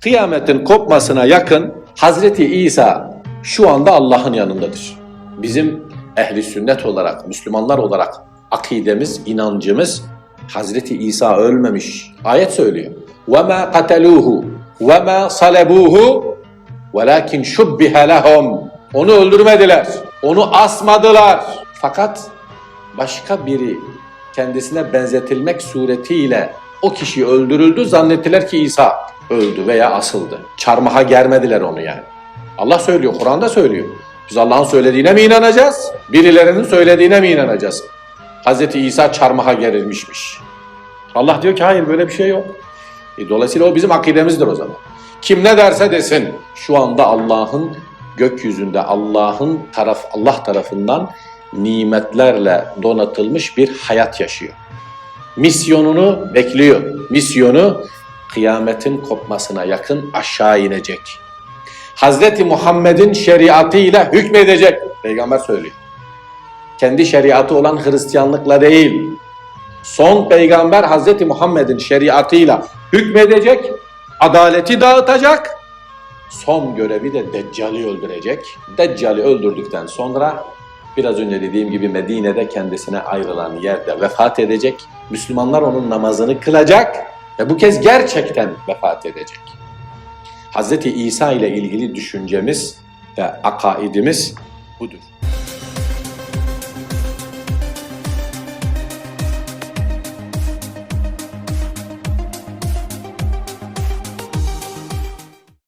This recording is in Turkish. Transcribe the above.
Kıyametin kopmasına yakın Hazreti İsa şu anda Allah'ın yanındadır. Bizim ehli sünnet olarak, Müslümanlar olarak akidemiz, inancımız Hazreti İsa ölmemiş. Ayet söylüyor. وَمَا قَتَلُوهُ وَمَا صَلَبُوهُ وَلَكِنْ شُبِّهَ لَهُمْ Onu öldürmediler, onu asmadılar. Fakat başka biri kendisine benzetilmek suretiyle o kişi öldürüldü. Zannettiler ki İsa öldü veya asıldı. Çarmıha germediler onu yani. Allah söylüyor, Kur'an'da söylüyor. Biz Allah'ın söylediğine mi inanacağız? Birilerinin söylediğine mi inanacağız? Hz. İsa çarmıha gerilmişmiş. Allah diyor ki hayır böyle bir şey yok. E, dolayısıyla o bizim akidemizdir o zaman. Kim ne derse desin şu anda Allah'ın gökyüzünde Allah'ın taraf Allah tarafından nimetlerle donatılmış bir hayat yaşıyor. Misyonunu bekliyor. Misyonu kıyametin kopmasına yakın aşağı inecek. Hazreti Muhammed'in şeriatıyla hükmedecek. Peygamber söylüyor. Kendi şeriatı olan Hristiyanlıkla değil. Son peygamber Hazreti Muhammed'in şeriatıyla hükmedecek, adaleti dağıtacak. Son görevi de Deccal'i öldürecek. Deccal'i öldürdükten sonra biraz önce dediğim gibi Medine'de kendisine ayrılan yerde vefat edecek. Müslümanlar onun namazını kılacak ve bu kez gerçekten vefat edecek. Hz. İsa ile ilgili düşüncemiz ve akaidimiz budur.